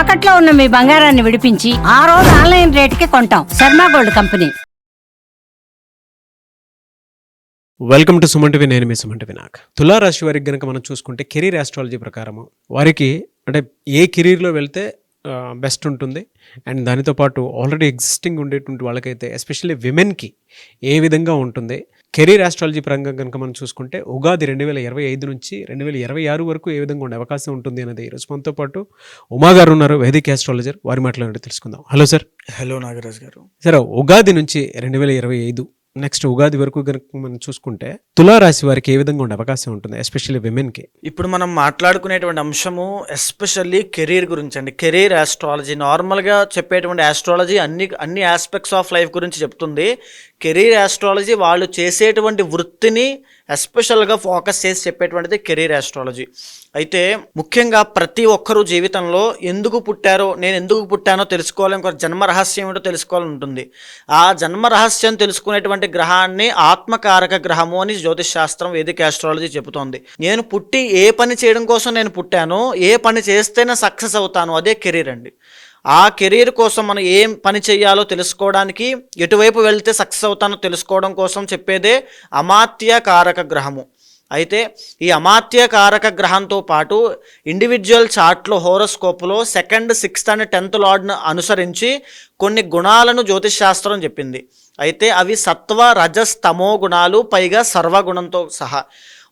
తాకట్లో ఉన్న మీ బంగారాన్ని విడిపించి ఆ రోజు ఆన్లైన్ రేటుకి కొంటాం. Sharma gold company. Welcome to Suman TV నేను మీ సుమన్ టీవీ నాగ్. తులారాశి వారికి కనుక మనం చూసుకుంటే కెరీర్ ఆస్ట్రాలజీ ప్రకారము వారికి అంటే ఏ కెరీర్లో వెళ్తే బెస్ట్ ఉంటుంది. అండ్ దానితో పాటు ఆల్రెడీ ఎగ్జిస్టింగ్ ఉండేటువంటి వాళ్ళకైతే ఎస్పెషల్లీ విమెన్కి ఏ విధంగా ఉంటుంది. కెరీర్ ఆస్ట్రాలజీ పరంగా కనుక మనం చూసుకుంటే ఉగాది రెండు వేల ఇరవై ఐదు నుంచి రెండు వేల ఇరవై ఆరు వరకు ఏ విధంగా ఉండే అవకాశం ఉంటుంది అనేది ఈరోజు మనతో పాటు ఉమా గారు ఉన్నారు వేదిక ఆస్ట్రాలజర్. వారి మాట్లాడి తెలుసుకుందాం. Hello sir. హలో నాగరాజ్ గారు. సరే ఉగాది నుంచి రెండు వేల ఇరవై ఐదు నెక్స్ట్ ఉగాది వరకు కనుక మనం చూసుకుంటే తులారాశి వారికి ఏ విధంగా ఉండే అవకాశం ఉంటుంది ఎస్పెషల్లీ విమెన్కి? ఇప్పుడు మనం మాట్లాడుకునేటువంటి అంశము ఎస్పెషల్లీ కెరీర్ గురించి అండి. కెరీర్ ఆస్ట్రాలజీ నార్మల్గా చెప్పేటువంటి ఆస్ట్రాలజీ అన్ని అన్ని ఆస్పెక్ట్స్ ఆఫ్ లైఫ్ గురించి చెప్తుంది. కెరీర్ ఆస్ట్రాలజీ వాళ్ళు చేసేటువంటి వృత్తిని ఎస్పెషల్గా ఫోకస్ చేసి చెప్పేటువంటిది కెరీర్ ఆస్ట్రాలజీ అయితే ముఖ్యంగా ప్రతి ఒక్కరూ జీవితంలో ఎందుకు పుట్టారో నేను ఎందుకు పుట్టానో తెలుసుకోవాలి ఇంకొక జన్మ రహస్యం ఏంటో తెలుసుకోవాలని ఉంటుంది. ఆ జన్మ రహస్యం తెలుసుకునేటువంటి గ్రహాన్ని ఆత్మకారక గ్రహము అని జ్యోతిష్ శాస్త్రం వేదిక ఆస్ట్రాలజీ చెబుతోంది. నేను పుట్టి ఏ పని చేయడం కోసం నేను పుట్టానో ఏ పని చేస్తేనే సక్సెస్ అవుతాను అదే కెరీర్ అండి. ఆ కెరీర్ కోసం మనం ఏం పని చేయాలో తెలుసుకోవడానికి ఎటువైపు వెళ్తే సక్సెస్ అవుతానో తెలుసుకోవడం కోసం చెప్పేదే అమాత్య కారక గ్రహము. అయితే ఈ అమాత్య కారక గ్రహంతో పాటు ఇండివిజువల్ చార్ట్లో హోరోస్కోప్లో సెకండ్ సిక్స్త్ అండ్ టెన్త్ లార్డ్ను అనుసరించి కొన్ని గుణాలను జ్యోతిష్ శాస్త్రం చెప్పింది. అయితే అవి సత్వ రజస్తమో గుణాలు పైగా సర్వగుణంతో సహా.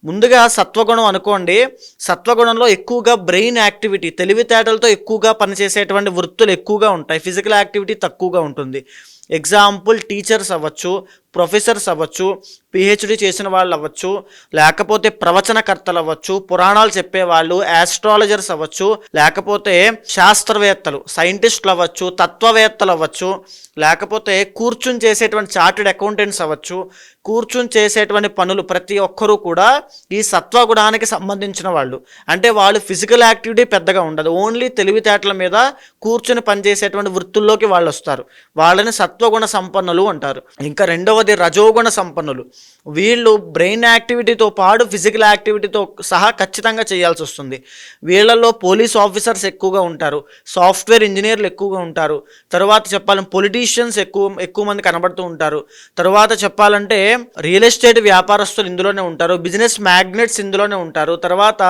ముందుగా సత్వగుణం అనుకోండి సత్వగుణంలో ఎక్కువగా బ్రెయిన్ యాక్టివిటీ తెలివితేటలతో ఎక్కువగా పనిచేసేటువంటి వృత్తులు ఎక్కువగా ఉంటాయి. ఫిజికల్ యాక్టివిటీ తక్కువగా ఉంటుంది. ఎగ్జాంపుల్ టీచర్స్ అవ్వచ్చు ప్రొఫెసర్స్ అవ్వచ్చు పిహెచ్డి చేసిన వాళ్ళు అవ్వచ్చు లేకపోతే ప్రవచనకర్తలు అవ్వచ్చు పురాణాలు చెప్పేవాళ్ళు యాస్ట్రాలజర్స్ అవ్వచ్చు లేకపోతే శాస్త్రవేత్తలు సైంటిస్టులు అవ్వచ్చు తత్వవేత్తలు అవ్వచ్చు లేకపోతే కూర్చుని చేసేటువంటి చార్టెడ్ అకౌంటెంట్స్ అవ్వచ్చు కూర్చుని చేసేటువంటి పనులు ప్రతి ఒక్కరూ కూడా ఈ సత్వగుణానికి సంబంధించిన వాళ్ళు. అంటే వాళ్ళు ఫిజికల్ యాక్టివిటీ పెద్దగా ఉండదు. ఓన్లీ తెలివితేటల మీద కూర్చుని పనిచేసేటువంటి వృత్తుల్లోకి వాళ్ళు వస్తారు. వాళ్ళని సత్వగుణ సంపన్నులు అంటారు. ఇంకా రెండవ రెండవది రజోగుణ సంపన్నులు. వీళ్ళు బ్రెయిన్ యాక్టివిటీతో పాటు ఫిజికల్ యాక్టివిటీతో సహా ఖచ్చితంగా చేయాల్సి వస్తుంది. వీళ్ళల్లో పోలీస్ ఆఫీసర్స్ ఎక్కువగా ఉంటారు. సాఫ్ట్వేర్ ఇంజనీర్లు ఎక్కువగా ఉంటారు. తర్వాత చెప్పాలంటే పొలిటీషియన్స్ ఎక్కువ ఎక్కువ మంది కనబడుతూ ఉంటారు. తర్వాత చెప్పాలంటే రియల్ ఎస్టేట్ వ్యాపారస్తులు ఇందులోనే ఉంటారు. బిజినెస్ మ్యాగ్నెట్స్ ఇందులోనే ఉంటారు. తర్వాత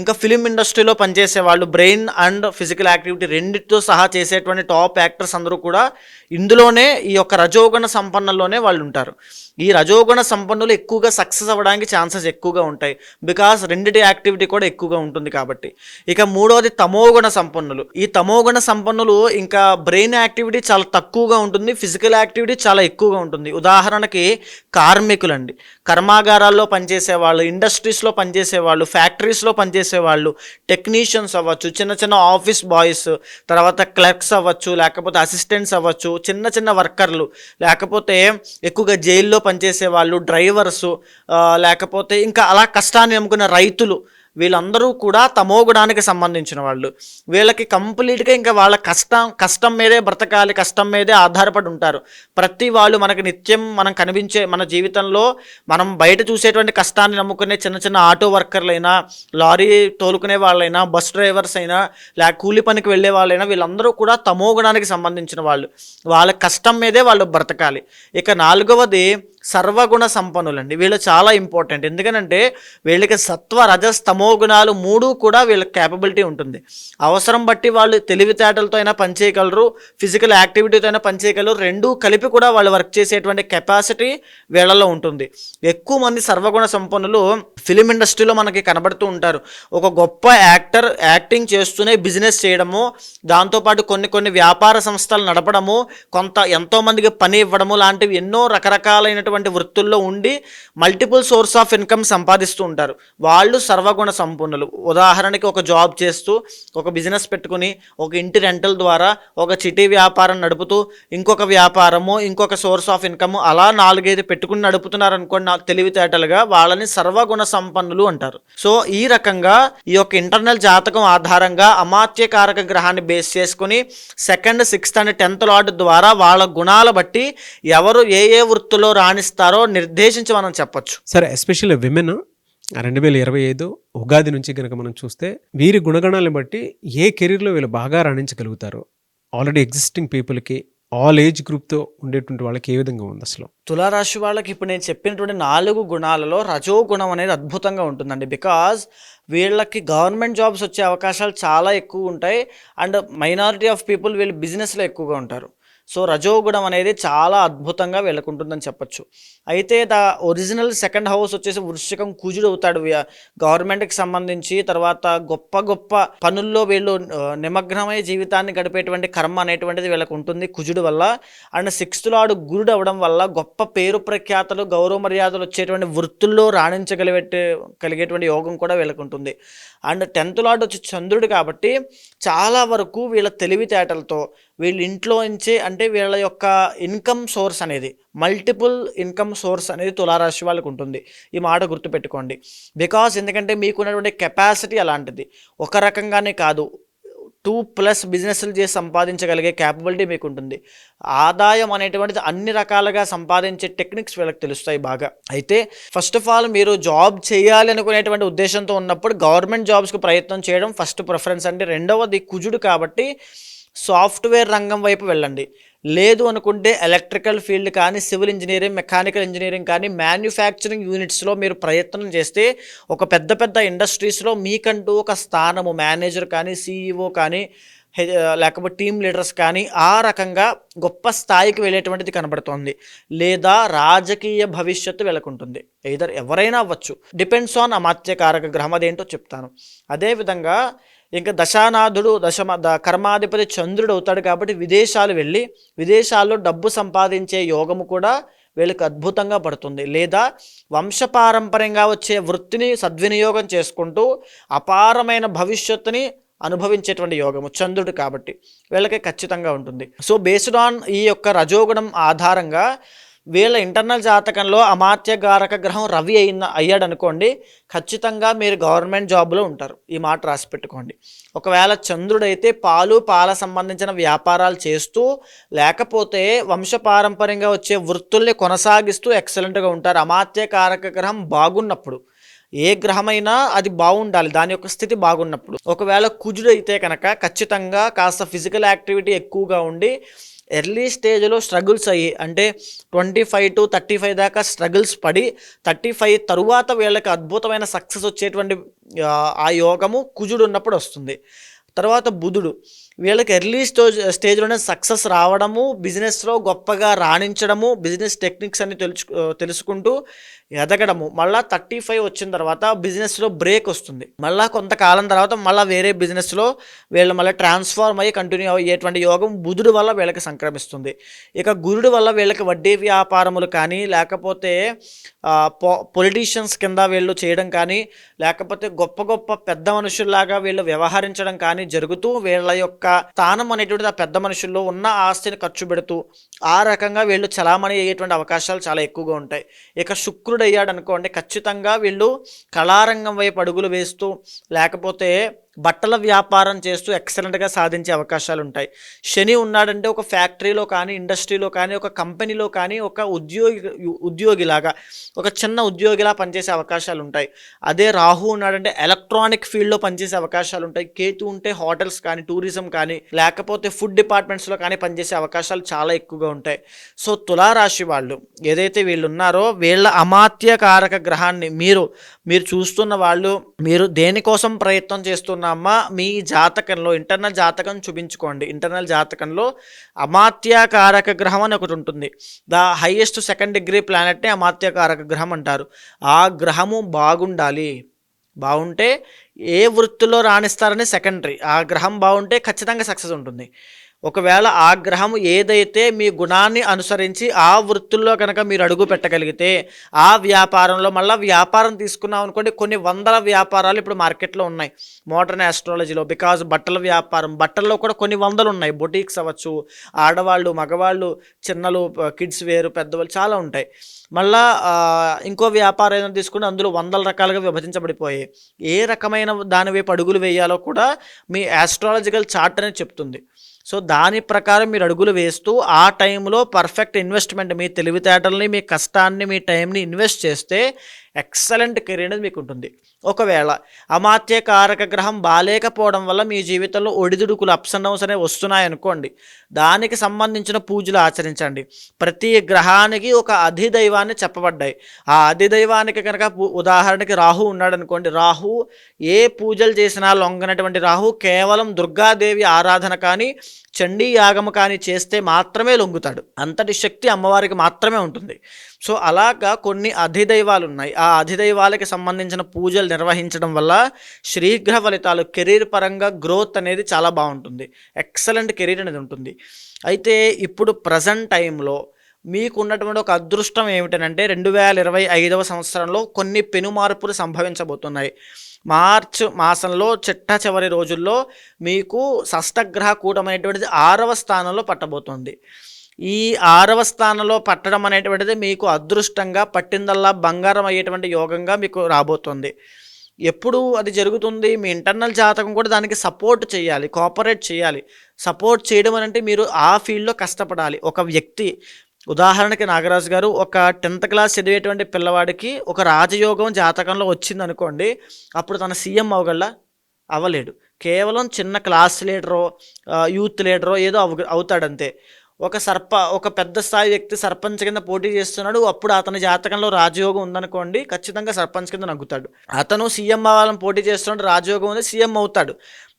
ఇంకా ఫిలిం ఇండస్ట్రీలో పనిచేసే వాళ్ళు బ్రెయిన్ అండ్ ఫిజికల్ యాక్టివిటీ రెండిటితో సహా చేసేటువంటి టాప్ యాక్టర్స్ అందరూ కూడా ఇందులోనే ఈ యొక్క రజోగుణ సంపన్నంలోనే వాళ్ళు ఉంటారు ఈ రజోగుణ సంపన్నులు ఎక్కువగా సక్సెస్ అవ్వడానికి ఛాన్సెస్ ఎక్కువగా ఉంటాయి. బికాస్ రెండిటి యాక్టివిటీ కూడా ఎక్కువగా ఉంటుంది కాబట్టి. ఇక మూడవది తమోగుణ సంపన్నులు. ఈ తమోగుణ సంపన్నులు ఇంకా బ్రెయిన్ యాక్టివిటీ చాలా తక్కువగా ఉంటుంది. ఫిజికల్ యాక్టివిటీ చాలా ఎక్కువగా ఉంటుంది. ఉదాహరణకి కార్మికులండి. కర్మాగారాల్లో పనిచేసే వాళ్ళు ఇండస్ట్రీస్లో పనిచేసే వాళ్ళు ఫ్యాక్టరీస్లో పనిచేసే వాళ్ళు టెక్నీషియన్స్ అవ్వచ్చు చిన్న చిన్న ఆఫీస్ బాయ్స్ తర్వాత క్లర్క్స్ అవ్వచ్చు లేకపోతే అసిస్టెంట్స్ అవ్వచ్చు చిన్న చిన్న వర్కర్లు. లేకపోతే ఎక్కువగా జైల్లో పనిచేసే వాళ్ళు డ్రైవర్సు లేకపోతే ఇంకా అలా కష్టాన్ని నమ్ముకున్న రైతులు వీళ్ళందరూ కూడా తమోగుణానికి సంబంధించిన వాళ్ళు. వీళ్ళకి కంప్లీట్గా ఇంకా వాళ్ళ కష్టం కష్టం మీదే బ్రతకాలి కష్టం మీదే ఆధారపడి ఉంటారు. ప్రతి వాళ్ళు మనకి నిత్యం మనం కనిపించే మన జీవితంలో మనం బయట చూసేటువంటి కష్టాన్ని నమ్ముకునే చిన్న చిన్న ఆటో వర్కర్లైనా లారీ తోలుకునే వాళ్ళైనా బస్ డ్రైవర్స్ అయినా లేక కూలి పనికి వెళ్ళే వాళ్ళైనా వీళ్ళందరూ కూడా తమోగుణానికి సంబంధించిన వాళ్ళు. వాళ్ళ కష్టం మీదే వాళ్ళు బ్రతకాలి. ఇక నాలుగవది సర్వగుణ సంపన్నులండి. వీళ్ళు చాలా ఇంపార్టెంట్. ఎందుకనంటే వీళ్ళకి సత్వ రజస్ తమో గుణాలు మూడు కూడా వీళ్ళకి క్యాపబిలిటీ ఉంటుంది. అవసరం బట్టి వాళ్ళు తెలివితేటలతో అయినా పనిచేయగలరు ఫిజికల్ యాక్టివిటీతో అయినా పనిచేయగలరు రెండూ కలిపి కూడా వాళ్ళు వర్క్ చేసేటువంటి కెపాసిటీ వీళ్ళలో ఉంటుంది. ఎక్కువ మంది సర్వగుణ సంపన్నులు ఫిలిం ఇండస్ట్రీలో మనకి కనబడుతూ ఉంటారు. ఒక గొప్ప యాక్టర్ యాక్టింగ్ చేస్తూనే బిజినెస్ చేయడము దాంతోపాటు కొన్ని కొన్ని వ్యాపార సంస్థలు నడపడము కొంత ఎంతోమందికి పని ఇవ్వడము లాంటివి ఎన్నో రకరకాలైనటువంటి వృత్తుల్లో ఉండి మల్టిపుల్ సోర్స్ ఆఫ్ ఇన్కమ్ సంపాదిస్తూ ఉంటారు. వాళ్ళు సర్వగుణ సంపన్నులు. ఉదాహరణకి ఒక జాబ్ చేస్తూ ఒక బిజినెస్ పెట్టుకుని ఒక ఇంటి రెంటల్ ద్వారా ఒక చిటీ వ్యాపారం నడుపుతూ ఇంకొక వ్యాపారము ఇంకొక సోర్స్ ఆఫ్ ఇన్కమ్ అలా నాలుగైదు పెట్టుకుని నడుపుతున్నారు అనుకోండి నాకు తెలివితేటలుగా వాళ్ళని సర్వగుణ సంపన్నులు అంటారు. సో ఈ రకంగా ఈ యొక్క ఇంటర్నల్ జాతకం ఆధారంగా అమాత్యకారక గ్రహాన్ని బేస్ చేసుకుని second sixth and tenth lord ద్వారా వాళ్ళ గుణాల బట్టి ఎవరు ఏ ఏ వృత్తిలో రాని నిర్దేశించి మనం చెప్పొచ్చు. సరే ఎస్పెషల్లీ విమెన్ రెండు వేల ఇరవై ఐదు ఉగాది నుంచి కనుక మనం చూస్తే వీరి గుణగణాలను బట్టి ఏ కెరీర్లో వీళ్ళు బాగా రాణించగలుగుతారు ఆల్రెడీ ఎగ్జిస్టింగ్ పీపుల్కి ఆల్ ఏజ్ గ్రూప్తో ఉండేటువంటి వాళ్ళకి ఏ విధంగా ఉంది అసలు? తులారాశి వాళ్ళకి ఇప్పుడు నేను చెప్పినటువంటి నాలుగు గుణాలలో రజో గుణం అనేది అద్భుతంగా ఉంటుందండి. బికాజ్ వీళ్ళకి గవర్నమెంట్ జాబ్స్ వచ్చే అవకాశాలు చాలా ఎక్కువ ఉంటాయి. అండ్ మైనారిటీ ఆఫ్ పీపుల్ వీళ్ళు బిజినెస్లో ఎక్కువగా ఉంటారు. సో రజోగుణం అనేది చాలా అద్భుతంగా వెళ్ళకుంటుందని చెప్పొచ్చు. అయితే ద ఒరిజినల్ సెకండ్ హౌస్ వచ్చేసి వృశ్చికం కుజుడు అవుతాడు గవర్నమెంట్కి సంబంధించి తర్వాత గొప్ప గొప్ప పనుల్లో వీళ్ళు నిమగ్నమై జీవితాన్ని గడిపేటువంటి కర్మ అనేటువంటిది వీళ్ళకు ఉంటుంది కుజుడు వల్ల. అండ్ సిక్స్త్ లాడు గురుడు అవడం వల్ల గొప్ప పేరు ప్రఖ్యాతలు గౌరవ మర్యాదలు వచ్చేటువంటి వృత్తుల్లో రాణించగలిగే కలిగేటువంటి యోగం కూడా వీళ్ళకు ఉంటుంది. అండ్ టెన్త్ లాడ్ వచ్చి చంద్రుడు కాబట్టి చాలా వరకు వీళ్ళ తెలివితేటలతో వీళ్ళ ఇంట్లో నుంచి అంటే వీళ్ళ యొక్క ఇన్కమ్ సోర్స్ అనేది మల్టిపుల్ ఇన్కమ్ సోర్స్ అనేది తులారాశి వాళ్ళకు ఉంటుంది. ఈ మాట గుర్తుపెట్టుకోండి. బికాస్ ఎందుకంటే మీకున్నటువంటి కెపాసిటీ అలాంటిది. ఒక రకంగానే కాదు. టూ ప్లస్ బిజినెస్లు చేసి సంపాదించగలిగే క్యాపబిలిటీ మీకు ఉంటుంది ఆదాయం అనేటువంటిది అన్ని రకాలుగా సంపాదించే టెక్నిక్స్ వీళ్ళకి తెలుస్తాయి బాగా. అయితే ఫస్ట్ ఆఫ్ ఆల్ మీరు జాబ్ చేయాలి అనుకునేటువంటి ఉద్దేశంతో ఉన్నప్పుడు గవర్నమెంట్ జాబ్స్కి ప్రయత్నం చేయడం ఫస్ట్ ప్రిఫరెన్స్ అండి. రెండవది కుజుడు కాబట్టి సాఫ్ట్వేర్ రంగం వైపు వెళ్ళండి. లేదు అనుకుంటే ఎలక్ట్రికల్ ఫీల్డ్ కానీ సివిల్ ఇంజనీరింగ్ మెకానికల్ ఇంజనీరింగ్ కానీ మ్యానుఫ్యాక్చరింగ్ యూనిట్స్లో మీరు ప్రయత్నం చేస్తే ఒక పెద్ద పెద్ద ఇండస్ట్రీస్లో మీకంటూ ఒక స్థానము. మేనేజర్ కానీ సీఈఓ కానీ లేకపోతే టీమ్ లీడర్స్ కానీ ఆ రకంగా గొప్ప స్థాయికి వెళ్ళేటువంటిది కనబడుతోంది. లేదా రాజకీయ భవిష్యత్తు వెళ్ళకుంటుంది ఇదర్ ఎవరైనా అవ్వచ్చు. డిపెండ్స్ ఆన్ అమాత్యకారక గ్రహం అదేంటో చెప్తాను. అదేవిధంగా ఇంకా దశానాథుడు దశమ ద కర్మాధిపతి చంద్రుడు అవుతాడు కాబట్టి విదేశాలు వెళ్ళి విదేశాల్లో డబ్బు సంపాదించే యోగము కూడా వీళ్ళకి అద్భుతంగా పడుతుంది. లేదా వంశపారంపర్యంగా వచ్చే వృత్తిని సద్వినియోగం చేసుకుంటూ అపారమైన భవిష్యత్తుని అనుభవించేటువంటి యోగము చంద్రుడు కాబట్టి వీళ్ళకి ఖచ్చితంగా ఉంటుంది. సో బేస్డ్ ఆన్ ఈ యొక్క రజోగుణం ఆధారంగా వీళ్ళ ఇంటర్నల్ జాతకంలో అమాత్యగారక గ్రహం రవి అయిన అయ్యాడు అనుకోండి ఖచ్చితంగా మీరు గవర్నమెంట్ జాబ్లో ఉంటారు. ఈ మాట రాసి పెట్టుకోండి. ఒకవేళ చంద్రుడైతే పాలు పాల సంబంధించిన వ్యాపారాలు చేస్తూ లేకపోతే వంశపారంపర్యంగా వచ్చే వృత్తుల్ని కొనసాగిస్తూ ఎక్సలెంట్గా ఉంటారు. అమాత్యకారక గ్రహం బాగున్నప్పుడు ఏ గ్రహమైనా అది బాగుండాలి. దాని యొక్క స్థితి బాగున్నప్పుడు. ఒకవేళ కుజుడు అయితే కనుక ఖచ్చితంగా కాస్త ఫిజికల్ యాక్టివిటీ ఎక్కువగా ఉండి ఎర్లీ స్టేజ్లో స్ట్రగుల్స్ అయ్యి అంటే twenty five to thirty five దాకా స్ట్రగుల్స్ పడి థర్టీ ఫైవ్ తరువాత వీళ్ళకి అద్భుతమైన సక్సెస్ వచ్చేటువంటి ఆ, యోగము కుజుడు ఉన్నప్పుడు వస్తుంది. తర్వాత బుధుడు. వీళ్ళకి ఎర్లీ స్టోజ్ స్టేజ్లోనే సక్సెస్ రావడము బిజినెస్లో గొప్పగా రాణించడము బిజినెస్ టెక్నిక్స్ అన్ని తెలుసు తెలుసుకుంటూ ఎదగడము. మళ్ళీ థర్టీ ఫైవ్ వచ్చిన తర్వాత బిజినెస్లో బ్రేక్ వస్తుంది. మళ్ళీ కొంతకాలం తర్వాత మళ్ళీ వేరే బిజినెస్లో వీళ్ళు మళ్ళీ ట్రాన్స్ఫార్మ్ అయ్యి కంటిన్యూ అయ్యేటువంటి యోగం బుధుడు వల్ల వీళ్ళకి సంక్రమిస్తుంది. ఇక గురుడు వల్ల వీళ్ళకి వడ్డీ వ్యాపారములు కానీ లేకపోతే పొలిటీషియన్స్ కింద వీళ్ళు చేయడం కానీ లేకపోతే గొప్ప గొప్ప పెద్ద మనుషుల్లాగా వీళ్ళు వ్యవహరించడం కానీ జరుగుతూ వీళ్ళ యొక్క స్థానం అనేటువంటిది ఆ పెద్ద మనుషుల్లో ఉన్న ఆస్తిని ఖర్చు పెడుతూ ఆ రకంగా వీళ్ళు చలామణి అయ్యేటువంటి అవకాశాలు చాలా ఎక్కువగా ఉంటాయి. ఇక శుక్రుడు అయ్యాడు అనుకోండి ఖచ్చితంగా వీళ్ళు కళారంగం వైపు అడుగులు వేస్తూ లేకపోతే బట్టల వ్యాపారం చేస్తూ ఎక్సలెంట్గా సాధించే అవకాశాలు ఉంటాయి. శని ఉన్నాడంటే ఒక ఫ్యాక్టరీలో కానీ ఇండస్ట్రీలో కానీ ఒక కంపెనీలో కానీ ఒక ఉద్యోగి ఉద్యోగిలాగా ఒక చిన్న ఉద్యోగిలా పనిచేసే అవకాశాలు ఉంటాయి. అదే రాహు ఉన్నాడంటే ఎలక్ట్రానిక్ ఫీల్డ్లో పనిచేసే అవకాశాలు ఉంటాయి. కేతు ఉంటే హోటల్స్ కానీ టూరిజం కానీ లేకపోతే ఫుడ్ డిపార్ట్మెంట్స్లో కానీ పనిచేసే అవకాశాలు చాలా ఎక్కువగా ఉంటాయి. సో తులారాశి వాళ్ళు ఏదైతే వీళ్ళు ఉన్నారో వీళ్ళ అమాత్యకారక గ్రహాన్ని మీరు మీరు చూస్తున్న వాళ్ళు మీరు దేనికోసం ప్రయత్నం చేస్తున్నామా? మీ జాతకంలో ఇంటర్నల్ జాతకం చూపించుకోండి. ఇంటర్నల్ జాతకంలో అమాత్యకారక గ్రహం అని ఒకటి ఉంటుంది. ద హైయెస్ట్ సెకండ్ డిగ్రీ ప్లానెట్ని అమాత్యకారక గ్రహం అంటారు. ఆ గ్రహము బాగుండాలి. బాగుంటే ఏ వృత్తిలో రాణిస్తారని సెకండరీ. ఆ గ్రహం బాగుంటే ఖచ్చితంగా సక్సెస్ ఉంటుంది. ఒకవేళ ఆ గ్రహం ఏదైతే మీ గుణాన్ని అనుసరించి ఆ వృత్తుల్లో కనుక మీరు అడుగు పెట్టగలిగితే ఆ వ్యాపారంలో మళ్ళీ వ్యాపారం తీసుకున్నాం అనుకోండి కొన్ని వందల వ్యాపారాలు ఇప్పుడు మార్కెట్లో ఉన్నాయి. మోడర్న్ ఆస్ట్రాలజీలో బికాజ్ బట్టల వ్యాపారం బట్టల్లో కూడా కొన్ని వందలు ఉన్నాయి. బొటీక్స్ అవ్వచ్చు ఆడవాళ్ళు మగవాళ్ళు చిన్నలు కిడ్స్ వేరు పెద్దవాళ్ళు చాలా ఉంటాయి. మళ్ళా ఇంకో వ్యాపారం ఏదైనా తీసుకుంటే అందులో వందల రకాలుగా విభజించబడిపోయాయి. ఏ రకమైన దాని వైపు అడుగులు వేయాలో కూడా మీ ఆస్ట్రాలజికల్ చార్ట్ అనేది చెప్తుంది. సో దాని ప్రకారం మీరు అడుగులు వేస్తూ ఆ టైంలో పర్ఫెక్ట్ ఇన్వెస్ట్మెంట్ మీ తెలివితేటల్ని మీ కష్టాన్ని మీ టైంని ఇన్వెస్ట్ చేస్తే ఎక్సలెంట్ కెరీర్ అనేది మీకు ఉంటుంది ఒకవేళ అమాత్య కారక గ్రహం బాలేకపోవడం వల్ల మీ జీవితంలో ఒడిదుడుకులు అప్స్ అండ్ డౌన్స్ అనేవి వస్తున్నాయి అనుకోండి. దానికి సంబంధించిన పూజలు ఆచరించండి. ప్రతి గ్రహానికి ఒక అధిదైవాన్ని చెప్పబడ్డాయి. ఆ అధిదైవానికి కనుక ఉదాహరణకి రాహు ఉన్నాడు అనుకోండి. రాహు ఏ పూజలు చేసినా లొంగనటువంటి రాహు కేవలం దుర్గాదేవి ఆరాధన కానీ చండీ యాగము కాని చేస్తే మాత్రమే లొంగుతాడు. అంతటి శక్తి అమ్మవారికి మాత్రమే ఉంటుంది. సో అలాగా కొన్ని అధిదైవాలు ఉన్నాయి ఆ అధిదైవాలకి సంబంధించిన పూజలు నిర్వహించడం వల్ల శీఘ్ర ఫలితాలు కెరీర్ పరంగా గ్రోత్ అనేది చాలా బాగుంటుంది. ఎక్సలెంట్ కెరీర్ అనేది ఉంటుంది. అయితే ఇప్పుడు ప్రజెంట్ టైంలో మీకు ఉన్నటువంటి ఒక అదృష్టం ఏమిటనంటే రెండు వేల ఇరవై ఐదవ సంవత్సరంలో కొన్ని పెను మార్పులు సంభవించబోతున్నాయి. మార్చ్ మాసంలో చిట్ట చివరి రోజుల్లో మీకు షష్టగ్రహ కూటం అనేటువంటిది ఆరవ స్థానంలో పట్టబోతుంది. ఈ ఆరవ స్థానంలో పట్టడం అనేటువంటిది మీకు అదృష్టంగా పట్టిందల్లా బంగారం అయ్యేటువంటి యోగంగా మీకు రాబోతుంది. ఎప్పుడు అది జరుగుతుంది. మీ ఇంటర్నల్ జాతకం కూడా దానికి సపోర్ట్ చేయాలి కోఆపరేట్ చేయాలి. సపోర్ట్ చేయడం అని అంటే మీరు ఆ ఫీల్డ్లో కష్టపడాలి. ఒక వ్యక్తి ఉదాహరణకి నాగరాజు గారు ఒక టెన్త్ క్లాస్ చదివేటువంటి పిల్లవాడికి ఒక రాజయోగం జాతకంలో వచ్చింది అనుకోండి అప్పుడు తన సీఎం అవగల అవ్వలేడు కేవలం చిన్న క్లాస్ లీడరో యూత్ లీడరో ఏదో అవ అవుతాడంతే. ఒక సర్ప ఒక పెద్ద స్థాయి వ్యక్తి సర్పంచ్ కింద పోటీ చేస్తున్నాడు. అప్పుడు అతని జాతకంలో రాజయోగం ఉందనుకోండి ఖచ్చితంగా సర్పంచ్ కింద నగ్గుతాడు. అతను సీఎం అవ్వాలని పోటీ చేస్తున్నాడు రాజయోగం ఉంది సీఎం అవుతాడు.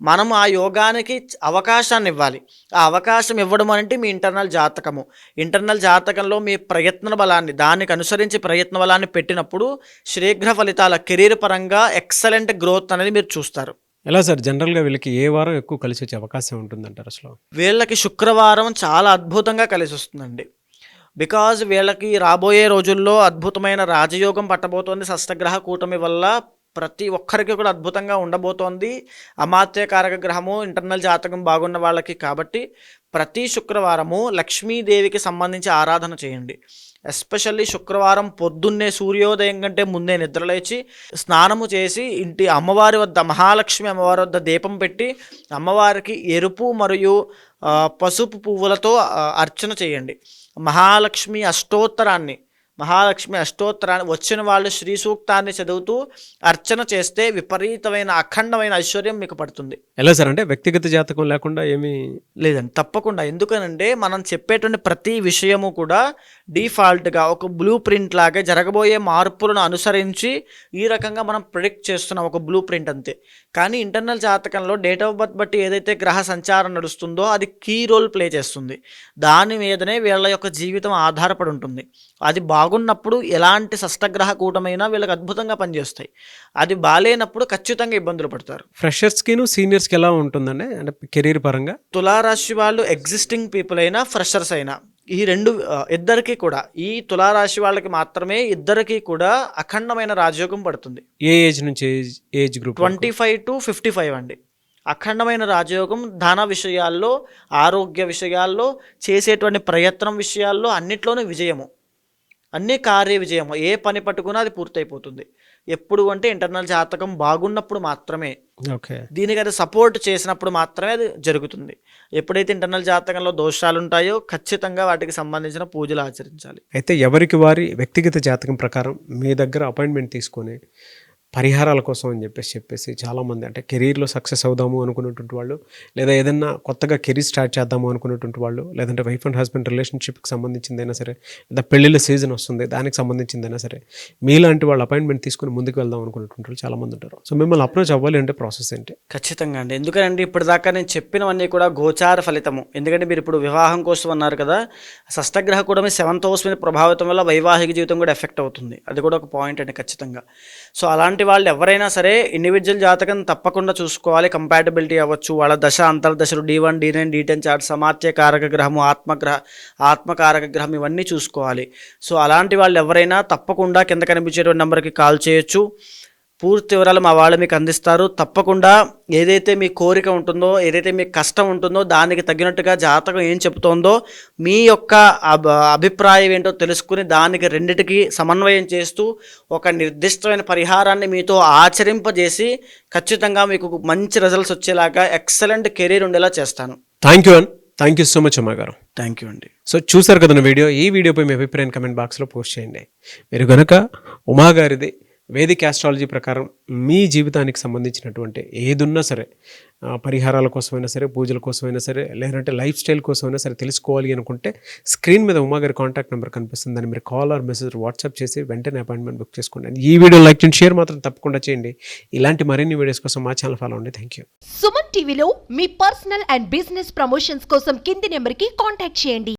మనం ఆ యోగానికి అవకాశాన్ని ఇవ్వాలి. ఆ అవకాశం ఇవ్వడం అంటే మీ ఇంటర్నల్ జాతకము. ఇంటర్నల్ జాతకంలో మీ ప్రయత్న బలాన్ని దానికి అనుసరించి ప్రయత్న బలాన్ని పెట్టినప్పుడు శీఘ్ర ఫలితాల కెరీర్ పరంగా ఎక్సలెంట్ గ్రోత్ అనేది మీరు చూస్తారు. ఎలా సార్? జనరల్గా వీళ్ళకి ఏ వారం ఎక్కువ కలిసి వచ్చే అవకాశం ఉంటుందంటారు అసలు? వీళ్ళకి శుక్రవారం చాలా అద్భుతంగా కలిసి వస్తుందండి బికాజ్ వీళ్ళకి రాబోయే రోజుల్లో అద్భుతమైన రాజయోగం పట్టబోతోంది. షష్టగ్రహ కూటమి వల్ల ప్రతి ఒక్కరికి కూడా అద్భుతంగా ఉండబోతోంది. అమాత్యకారక గ్రహము ఇంటర్నల్ జాతకం బాగున్న వాళ్ళకి కాబట్టి ప్రతి శుక్రవారము లక్ష్మీదేవికి సంబంధించి ఆరాధన చేయండి. ఎస్పెషల్లీ శుక్రవారం పొద్దున్నే సూర్యోదయం కంటే ముందే నిద్రలేచి స్నానము చేసి ఇంటి అమ్మవారి వద్ద మహాలక్ష్మి అమ్మవారి వద్ద దీపం పెట్టి అమ్మవారికి ఎరుపు మరియు పసుపు పువ్వులతో అర్చన చేయండి. మహాలక్ష్మి అష్టోత్తరాన్ని మహాలక్ష్మి అష్టోత్తరాన్ని వచ్చిన వాళ్ళు శ్రీ సూక్తాన్ని చదువుతూ అర్చన చేస్తే విపరీతమైన అఖండమైన ఐశ్వర్యం మీకు పడుతుంది. ఎలా సార్? అంటే వ్యక్తిగత జాతకం లేకుండా ఏమీ లేదండి తప్పకుండా. ఎందుకనంటే మనం చెప్పేటువంటి ప్రతి విషయము కూడా డిఫాల్ట్గా ఒక బ్లూ ప్రింట్ లాగా జరగబోయే మార్పులను అనుసరించి ఈ రకంగా మనం ప్రిడిక్ట్ చేస్తున్నాం ఒక బ్లూ ప్రింట్ అంతే. కానీ ఇంటర్నల్ జాతకంలో డేట్ ఆఫ్ బర్త్ బట్టి ఏదైతే గ్రహ సంచారం నడుస్తుందో అది కీ రోల్ ప్లే చేస్తుంది. దాని మీదనే వీళ్ళ యొక్క జీవితం ఆధారపడి ఉంటుంది. అది బాగున్నప్పుడు ఎలాంటి షష్టగ్రహ కూటమైనా వీళ్ళకి అద్భుతంగా పనిచేస్తాయి. అది బాగాలేనప్పుడు ఖచ్చితంగా ఇబ్బందులు పడతారు. ఫ్రెషర్స్కిను సీనియర్స్కి ఎలా ఉంటుందండి? అంటే కెరీర్ పరంగా? తులారాశి వాళ్ళు ఎగ్జిస్టింగ్ పీపుల్ అయినా ఫ్రెషర్స్ అయినా. ఈ రెండు ఇద్దరికి కూడా ఈ తులారాశి వాళ్ళకి మాత్రమే ఇద్దరికి కూడా అఖండమైన రాజయోగం పడుతుంది. ఏ ఏజ్ నుంచి age age group twenty five to fifty five అండి. అఖండమైన రాజయోగం ధన విషయాల్లో ఆరోగ్య విషయాల్లో చేసేటువంటి ప్రయత్నం విషయాల్లో అన్నిట్లోనూ విజయము. అన్ని కార్య విజయము. ఏ పని పట్టుకున్నా అది పూర్తయిపోతుంది. ఎప్పుడు అంటే ఇంటర్నల్ జాతకం బాగున్నప్పుడు మాత్రమే ఓకే. దీనికి అది సపోర్ట్ చేసినప్పుడు మాత్రమే అది జరుగుతుంది. ఎప్పుడైతే ఇంటర్నల్ జాతకంలో దోషాలు ఉంటాయో ఖచ్చితంగా వాటికి సంబంధించిన పూజలు ఆచరించాలి. అయితే ఎవరికి వారి వ్యక్తిగత జాతకం ప్రకారం మీ దగ్గర అపాయింట్మెంట్ తీసుకొని పరిహారాల కోసం అని చెప్పేసి చెప్పేసి చాలామంది అంటే కెరీర్లో సక్సెస్ అవుదాము అనుకున్నటువంటి వాళ్ళు లేదా ఏదైనా కొత్తగా కెరీర్ స్టార్ట్ చేద్దాము అనుకున్నటువంటి వాళ్ళు లేదంటే వైఫ్ అండ్ హస్బెండ్ రిలేషన్షిప్కి సంబంధించిందైనా సరే లేదా పెళ్ళిళ్ళ సీజన్ వస్తుంది దానికి సంబంధించిందైనా సరే మీలాంటి వాళ్ళు అపాయింట్మెంట్ తీసుకుని ముందుకు వెళ్దాం అనుకున్నటువంటి వాళ్ళు చాలామంది ఉంటారు. సో మిమ్మల్ని అప్రోచ్ అవ్వాలి అంటే ప్రాసెస్ ఏంటి? ఖచ్చితంగా అండి. ఎందుకంటే ఇప్పటిదాకా నేను చెప్పినవన్నీ కూడా గోచార ఫలితము. ఎందుకంటే మీరు ఇప్పుడు వివాహం కోసం అన్నారు కదా షష్టగ్రహ కూడా మీ సెవెంత్ హౌస్ మీద ప్రభావితం వల్ల వైవాహిక జీవితం కూడా ఎఫెక్ట్ అవుతుంది. అది కూడా ఒక పాయింట్ అండి ఖచ్చితంగా. సో అలాంటి వాళ్ళు ఎవరైనా సరే ఇండివిజువల్ జాతకం తప్పకుండా చూసుకోవాలి. కంపాటబిలిటీ అవ్వచ్చు. వాళ్ళ దశ అంతర్దశలు D one D nine D ten chart సమాత్య కారక గ్రహము ఆత్మగ్రహ ఆత్మకారక గ్రహం ఇవన్నీ చూసుకోవాలి. సో అలాంటి వాళ్ళు ఎవరైనా తప్పకుండా కింద కనిపించేటువంటి నెంబర్కి కాల్ చేయొచ్చు. పూర్తి వివరాలు మా వాళ్ళు మీకు అందిస్తారు. తప్పకుండా ఏదైతే మీ కోరిక ఉంటుందో ఏదైతే మీ కష్టం ఉంటుందో దానికి తగినట్టుగా జాతకం ఏం చెబుతోందో మీ యొక్క అభ అభిప్రాయం ఏంటో తెలుసుకుని దానికి రెండిటికి సమన్వయం చేస్తూ ఒక నిర్దిష్టమైన పరిహారాన్ని మీతో ఆచరింపజేసి ఖచ్చితంగా మీకు మంచి రిజల్ట్స్ వచ్చేలాగా ఎక్సలెంట్ కెరీర్ ఉండేలా చేస్తాను. Thank you and thank you so much Uma garu. Thank you అండి సో చూసారు కదా నా వీడియో? ఈ వీడియోపై మీ అభిప్రాయం కమెంట్ బాక్స్లో పోస్ట్ చేయండి. మీరు కనుక ఉమా గారిది వేదిక్ ఆస్ట్రాలజీ ప్రకారం మీ జీవితానికి సంబంధించినటువంటి ఏదున్నా సరే పరిహారాల కోసమైనా సరే పూజల కోసమైనా సరే లేదంటే లైఫ్ స్టైల్ కోసమైనా సరే తెలుసుకోవాలి అనుకుంటే స్క్రీన్ మీద ఉమాగారి కాంటాక్ట్ నెంబర్ కనిపిస్తుంది దాన్ని మీరు కాల్ ఆర్ మెసేజ్ వాట్సాప్ చేసి వెంటనే అపాయింట్మెంట్ బుక్ చేసుకోండి. ఈ వీడియో లైక్ చేయండి షేర్ మాత్రం తప్పకుండా చేయండి. ఇలాంటి మరిన్ని వీడియోస్ కోసం మా ఛానల్ ఫాలో అండి. థ్యాంక్ యూ సుమన్ టీవీలో మీ పర్సనల్ అండ్ బిజినెస్ ప్రమోషన్స్ కోసం కింది నెంబర్కి కాంటాక్ట్ చేయండి.